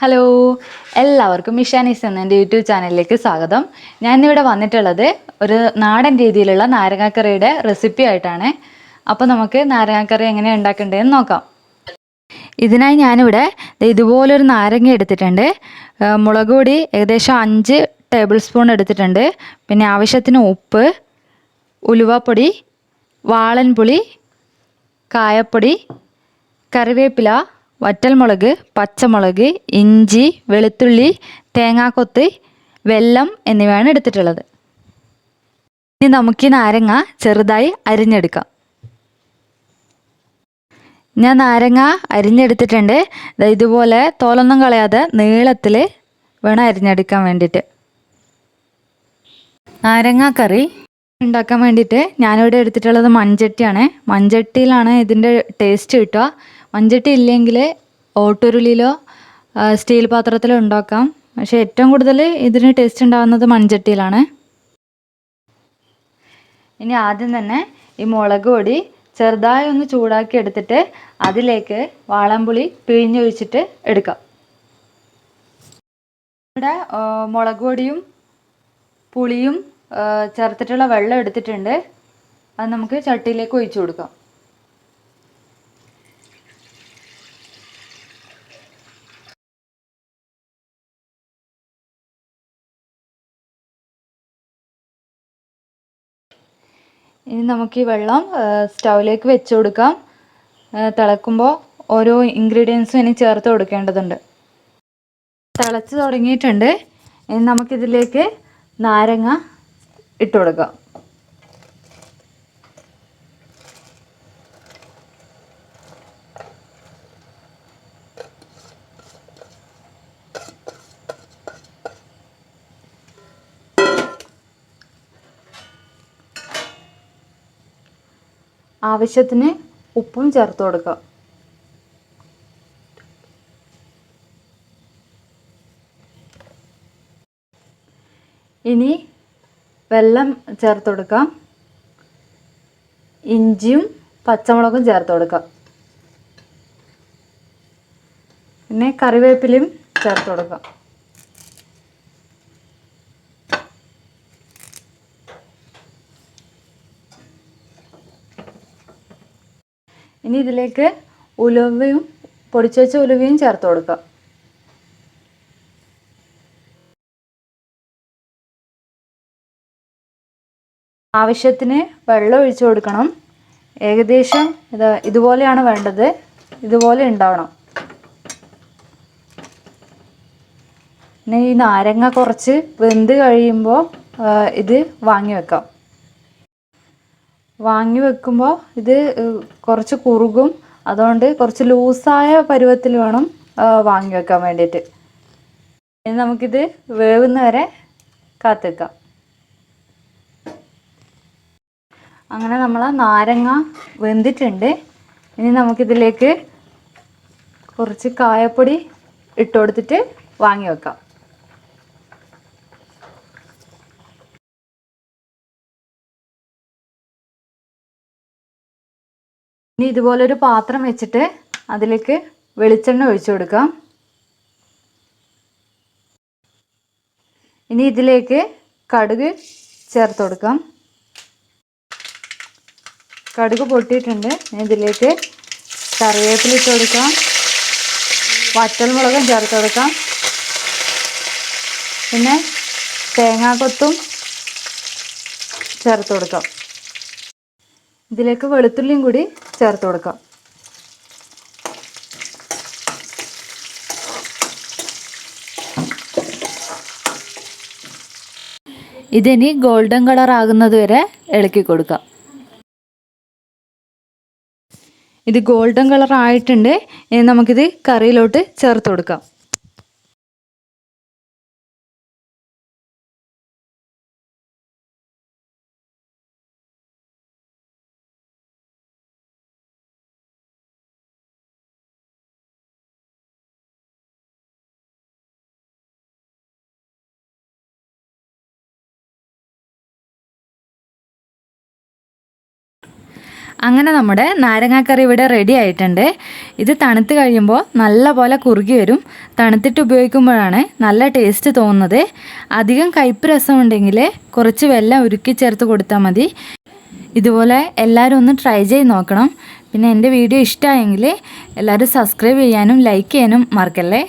Hello എല്ലാവർക്കും മിഷാനീസ് എന്ന എന്റെ യൂട്യൂബ് ചാനലിലേക്ക് സ്വാഗതം. ഞാനിവിടെ വന്നിട്ടുള്ളത് ഒരു നാടൻ രീതിയിലുള്ള നാരങ്ങാക്കറിയുടെ റെസിപ്പി ആയിട്ടാണ്. അപ്പോൾ നമുക്ക് നാരങ്ങാക്കറി എങ്ങനെ ഉണ്ടാക്കേണ്ടതെന്ന് നോക്കാം. ഇതിനായി ഞാനിവിടെ ഇതുപോലൊരു നാരങ്ങ എടുത്തിട്ടുണ്ട്. മുളക് പൊടി ഏകദേശം അഞ്ച് ടേബിൾ സ്പൂൺ എടുത്തിട്ടുണ്ട്. പിന്നെ ആവശ്യത്തിന് ഉപ്പ് ഉലുവപ്പൊടി വാളൻപുളി കായപ്പൊടി കറിവേപ്പില വറ്റൽമുളക് പച്ചമുളക് ഇഞ്ചി വെളുത്തുള്ളി തേങ്ങാക്കൊത്ത് വെല്ലം എന്നിവയാണ് എടുത്തിട്ടുള്ളത്. ഇനി നമുക്ക് ഈ നാരങ്ങ ചെറുതായി അരിഞ്ഞെടുക്കാം. ഞാൻ നാരങ്ങ അരിഞ്ഞെടുത്തിട്ടുണ്ട്. ഇതുപോലെ തോലൊന്നും കളയാതെ നീളത്തിൽ വേണം അരിഞ്ഞെടുക്കാൻ വേണ്ടിയിട്ട്. നാരങ്ങ കറി ഉണ്ടാക്കാൻ വേണ്ടിയിട്ട് ഞാനിവിടെ എടുത്തിട്ടുള്ളത് മൺചട്ടിയാണ്. മൺചട്ടിയിലാണ് ഇതിന്റെ ടേസ്റ്റ് കിട്ടുക. മൺചട്ടി ഇല്ലെങ്കിൽ ഓട്ടുരുളിയിലോ സ്റ്റീൽ പാത്രത്തിലോ ഉണ്ടാക്കാം. പക്ഷേ ഏറ്റവും കൂടുതൽ ഇതിന് ടേസ്റ്റ് ഉണ്ടാകുന്നത് മൺചട്ടിയിലാണ്. ഇനി ആദ്യം തന്നെ ഈ മുളക് പൊടി ചെറുതായി ഒന്ന് ചൂടാക്കി എടുത്തിട്ട് അതിലേക്ക് വാളംപുളി പിഴിഞ്ഞൊഴിച്ചിട്ട് എടുക്കാം. ഇവിടെ മുളക് പൊടിയും പുളിയും ചേർത്തിട്ടുള്ള വെള്ളം എടുത്തിട്ടുണ്ട്. അത് നമുക്ക് ചട്ടിയിലേക്ക് ഒഴിച്ചു കൊടുക്കാം. ഇനി നമുക്ക് ഈ വെള്ളം സ്റ്റൗവിലേക്ക് വെച്ച് കൊടുക്കാം. തിളക്കുമ്പോൾ ഓരോ ഇൻഗ്രീഡിയൻസും ഇനി ചേർത്ത് കൊടുക്കേണ്ടതുണ്ട്. തിളച്ച് തുടങ്ങിയിട്ടുണ്ട്. ഇനി നമുക്കിതിലേക്ക് നാരങ്ങ ഇട്ട് കൊടുക്കാം. ആവശ്യത്തിന് ഉപ്പും ചേർത്ത് കൊടുക്കുക. ഇനി വെള്ളം ചേർത്ത് കൊടുക്കാം. ഇഞ്ചിയും പച്ചമുളകും ചേർത്ത് കൊടുക്കാം. പിന്നെ കറിവേപ്പിലയും ചേർത്ത് കൊടുക്കാം. ഇനി ഇതിലേക്ക് ഉലുവയും പൊടിച്ചു വെച്ച ഉലുവയും ചേർത്ത് കൊടുക്കുക. ആവശ്യത്തിന് വെള്ളം ഒഴിച്ചു കൊടുക്കണം. ഏകദേശം ഇത് ഇതുപോലെയാണ് വേണ്ടത്. ഇതുപോലെ ഉണ്ടാവണം. പിന്നെ ഈ നാരങ്ങ കുറച്ച് വെന്ത് കഴിയുമ്പോൾ ഇത് വാങ്ങി വെക്കാം. വാങ്ങി വെക്കുമ്പോൾ ഇത് കുറച്ച് കുറുകും അതുകൊണ്ട് കുറച്ച് ലൂസായ പരുവത്തിൽ വേണം വാങ്ങി വെക്കാൻ വേണ്ടിയിട്ട് ഇനി നമുക്കിത് വേവുന്ന വരെ അങ്ങനെ നമ്മൾ നാരങ്ങ വെന്തിട്ടുണ്ട്. ഇനി നമുക്കിതിലേക്ക് കുറച്ച് കായപ്പൊടി ഇട്ട് കൊടുത്തിട്ട് വാങ്ങി വെക്കാം. ഇനി ഇതുപോലൊരു പാത്രം വെച്ചിട്ട് അതിലേക്ക് വെളിച്ചെണ്ണ ഒഴിച്ചു കൊടുക്കാം. ഇനി ഇതിലേക്ക് കടുക് ചേർത്ത് കൊടുക്കാം. കടുക് പൊട്ടിയിട്ടുണ്ട്. ഇതിലേക്ക് കറിവേപ്പില ഇട്ട് കൊടുക്കാം. വറ്റൽമുളകും ചേർത്ത് കൊടുക്കാം. പിന്നെ തേങ്ങാക്കൊത്തും ചേർത്ത് കൊടുക്കാം. ഇതിലേക്ക് വെളുത്തുള്ളിയും കൂടി ചേർത്ത് കൊടുക്കാം. ഇതിനി ഗോൾഡൻ കളർ ആകുന്നത് വരെ ഇളക്കി കൊടുക്കാം. ഇത് ഗോൾഡൻ കളർ ആയിട്ടുണ്ട്. ഇനി നമുക്കിത് കറിയിലോട്ട് ചേർത്ത് കൊടുക്കാം. അങ്ങനെ നമ്മുടെ നാരങ്ങാക്കറി ഇവിടെ റെഡി ആയിട്ടുണ്ട്. ഇത് തണുത്ത് കഴിയുമ്പോൾ നല്ല പോലെ കുറുകി വരും. തണുത്തിട്ട് ഉപയോഗിക്കുമ്പോഴാണ് നല്ല ടേസ്റ്റ് തോന്നുന്നത്. അധികം കയ്പ്പ് രസമുണ്ടെങ്കിൽ കുറച്ച് വെല്ലം ഉരുക്കി ചേർത്ത് കൊടുത്താൽ മതി. ഇതുപോലെ എല്ലാവരും ഒന്ന് ട്രൈ ചെയ്ത് നോക്കണം. പിന്നെ എന്റെ വീഡിയോ ഇഷ്ടമായെങ്കിൽ എല്ലാവരും സബ്സ്ക്രൈബ് ചെയ്യാനും ലൈക്ക് ചെയ്യാനും മറക്കല്ലേ?